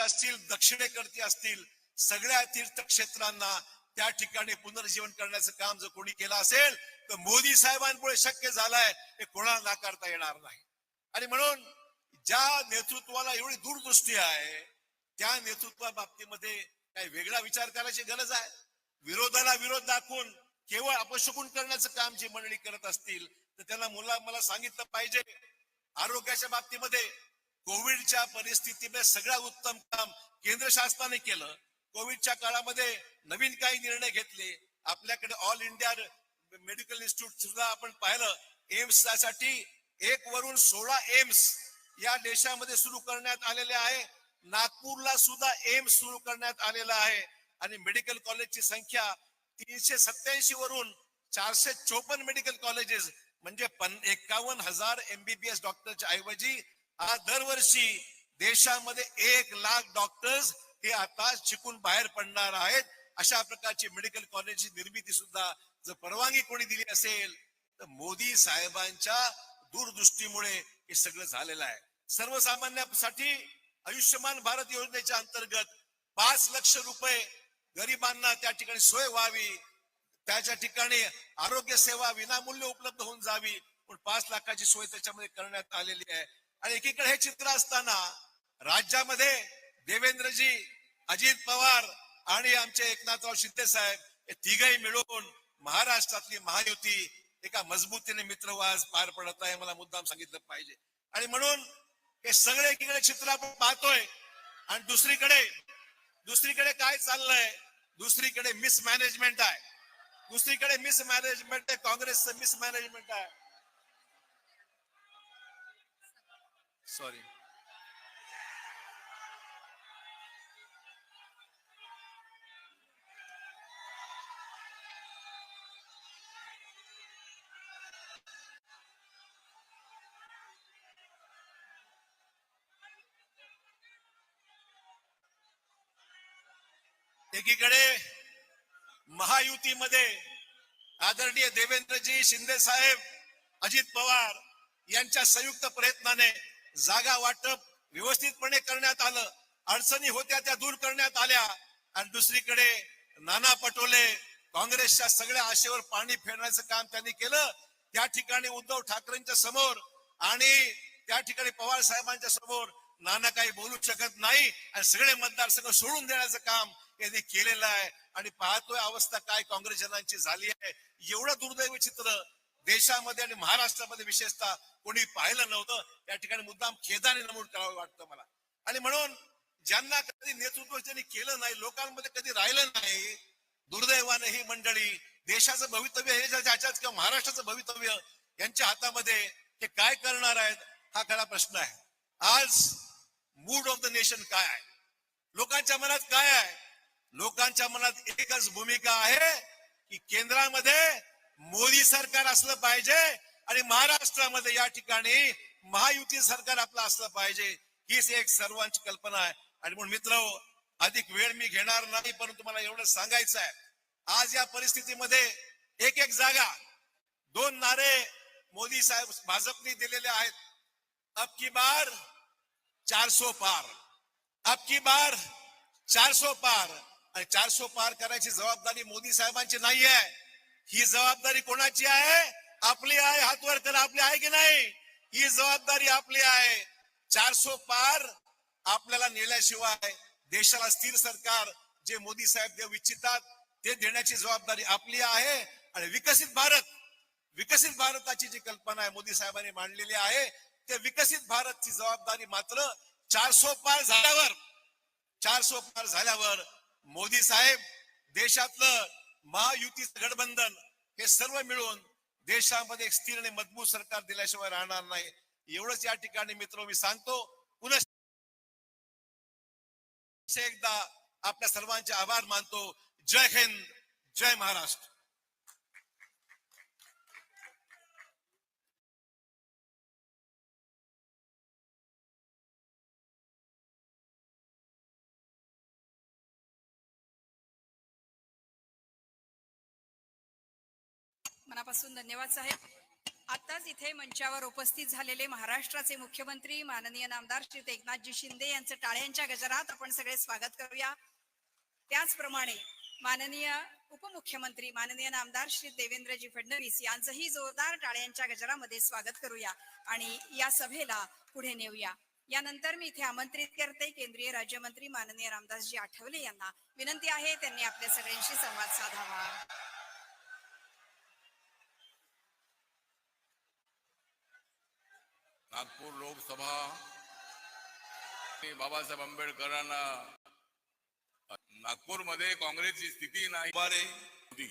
असतील दक्षिणेकडचे असतील सगळ्या तीर्थक्षेत्रांना त्या ठिकाणी पुनर्जीवन करण्याचं काम जर कोणी केलं असेल तर मोदी साहेबांमुळे शक्य झालंय हे कोणाला नाकारता येणार नाही. आणि म्हणून ज्या नेतृत्वाला एवढी दूरदृष्टी आहे त्या नेतृत्वा बाबतीमध्ये काही वेगळा विचार करायची गरज आहे. विरोधाला विरोध दाखवून केवळ अपशकून करण्याचं काम जी मंडळी करत असतील तर त्यांना मुला मला सांगितलं पाहिजे. आरोग्याच्या बाबतीमध्ये कोविडच्या परिस्थितीमध्ये सगळ्यात उत्तम काम केंद्र शासनाने केलं. कोविडच्या काळामध्ये नवीन काही निर्णय घेतले. आपल्याकडे ऑल इंडिया मेडिकल इन्स्टिट्यूट सुद्धा आपण पाहिलं. एम्ससाठी एक वरून सोळा एम्स या देशामध्ये सुरू करण्यात आलेले आहे. नागपूरला सुद्धा एम्स सुरू करण्यात आलेला आहे. आणि मेडिकल कॉलेजची संख्या तीनशे सत्याऐंशी वरून चारशे चोपन्न मेडिकल कॉलेजेस म्हणजे एकावन्न हजार एमबीबीएस डॉक्टरच्या ऐवजी आज दरवर्षी देशामध्ये एक लाख डॉक्टर्स हे आता शिकून बाहेर पडणार आहेत. अशा प्रकारची मेडिकल कॉलेजची निर्मिती सुद्धा जर परवानगी कोणी दिली असेल तर मोदी साहेबांच्या दूरदृष्टीमुळे हे सगळं झालेलं आहे. सर्वसामान्यांसाठी आयुष्यमान भारत योजनेच्या अंतर्गत पाच लक्ष रुपये गरिबांना त्या ठिकाणी सोय व्हावी. त्याच्या ठिकाणी आरोग्य सेवा विनामूल्य उपलब्ध होऊन जावी. पण पाच लाखाची सोय त्याच्यामध्ये करण्यात आलेली आहे. आणि एकीकडे हे चित्र असताना राज्यामध्ये देवेंद्रजी अजित पवार आणि आमचे एकनाथराव शिंदे साहेब हे तिघही मिळून महाराष्ट्रातली महायुती एका मजबूतीने मित्रवास पार पडत आहे मला मुद्दाम सांगितलं पाहिजे. आणि म्हणून हे सगळे एकीकडे चित्र आपण पाहतोय. आणि दुसरीकडे दुसरीकडे काय चाललंय? दुसरीकडे मिसमॅनेजमेंट आहे. दुसरीकडे मिसमॅनेजमेंट आहे काँग्रेसचं मिसमॅनेजमेंट आहे. सॉरी एकीकडे महायुतीमध्ये आदरणीय देवेंद्रजी शिंदे साहेब अजित पवार यांच्या संयुक्त प्रयत्नाने जागा वाटप व्यवस्थितपणे करण्यात आलं. अडचणी होत्या त्या दूर करण्यात आल्या. आणि दुसरीकडे नाना पटोले काँग्रेसच्या सगळ्या आशेवर पाणी फेरण्याचं काम त्यांनी केलं. त्या ठिकाणी उद्धव ठाकरेंच्या समोर आणि त्या ठिकाणी पवार साहेबांच्या समोर नाना काही बोलू शकत नाही. आणि सगळे मतदारसंघ सोडून देण्याचं काम यांनी केलेलं आहे. आणि पाहतोय अवस्था काय काँग्रेस जनांची झाली आहे. एवढं दुर्दैव चित्र देशामध्ये आणि महाराष्ट्रामध्ये विशेषतः कोणी पाहिलं नव्हतं त्या ठिकाणी मुद्दाम खेदाने नमूद करावं वाटतं मला. आणि म्हणून ज्यांना कधी नेतृत्व त्यांनी केलं नाही लोकांमध्ये कधी राहिलं नाही दुर्दैवाने ही मंडळी देशाचं भवितव्य हे जर ज्याच्यात किंवा महाराष्ट्राचं भवितव्य यांच्या हातामध्ये हे काय करणार आहेत हा खरा प्रश्न आहे. आज मूड ऑफ द नेशन काय आहे? लोकांच्या मनात काय आहे? लोकांच्या मनात एकच भूमिका आहे की केंद्रामध्ये मोदी सरकार असलं पाहिजे आणि महाराष्ट्रामध्ये या ठिकाणी महायुती सरकार आपलं असलं पाहिजे हीच एक सर्वांची कल्पना आहे. आणि म्हणून मित्र अधिक वेळ मी घेणार नाही परंतु मला एवढं सांगायचं आहे. आज या परिस्थितीमध्ये एक एक जागा दोन नारे मोदी साहेब भाजपने दिलेले आहेत. अब की बार चारसो पार. अब की बार चारसो पार. आणि चारसो पार करायची जबाबदारी मोदी साहेबांची नाही आहे ही जबाबदारी कोणाची आहे? आपली आहे हातवर त्याला आपली आहे की नाही? ही जबाबदारी आपली आहे. चारसो पार आपल्याला नेल्याशिवाय देशाला स्थिर सरकार जे मोदी साहेब देऊ इच्छितात ते देण्याची जबाबदारी आपली आहे. आणि विकसित भारत विकसित भारताची जी कल्पना आहे मोदी साहेबांनी मांडलेली आहे ते विकसित भारतची जबाबदारी मात्र चारसो पार झाल्यावर चारसो पार झाल्यावर मोदी साहेब देशातलं महायुतीचं गठबंधन हे सर्व मिळून देशामध्ये एक स्थिर आणि मजबूत सरकार दिल्याशिवाय राहणार नाही. एवढंच या ठिकाणी मित्र मी सांगतो पुन्हा एकदा आपल्या सर्वांचे आभार मानतो. जय हिंद जय महाराष्ट्र. मनापासून धन्यवाद साहेब. आताच इथे मंचावर उपस्थित झालेले महाराष्ट्राचे मुख्यमंत्री माननीय नामदार श्री एकनाथजी शिंदे यांचं टाळ्यांच्या गजरात आपण सगळे स्वागत करूया. त्याचप्रमाणे माननीय उपमुख्यमंत्री माननीय नामदार श्री देवेंद्रजी फडणवीस यांचंही जोरदार टाळ्यांच्या गजरामध्ये स्वागत करूया आणि या सभेला पुढे नेऊया. यानंतर मी इथे आमंत्रित करते केंद्रीय राज्यमंत्री माननीय रामदासजी आठवले यांना. विनंती आहे त्यांनी आपल्या सगळ्यांशी संवाद साधावा. नागपूर लोकसभा बाबासाहेब आंबेडकरांना नागपूरमध्ये काँग्रेसची स्थिती नाही. होती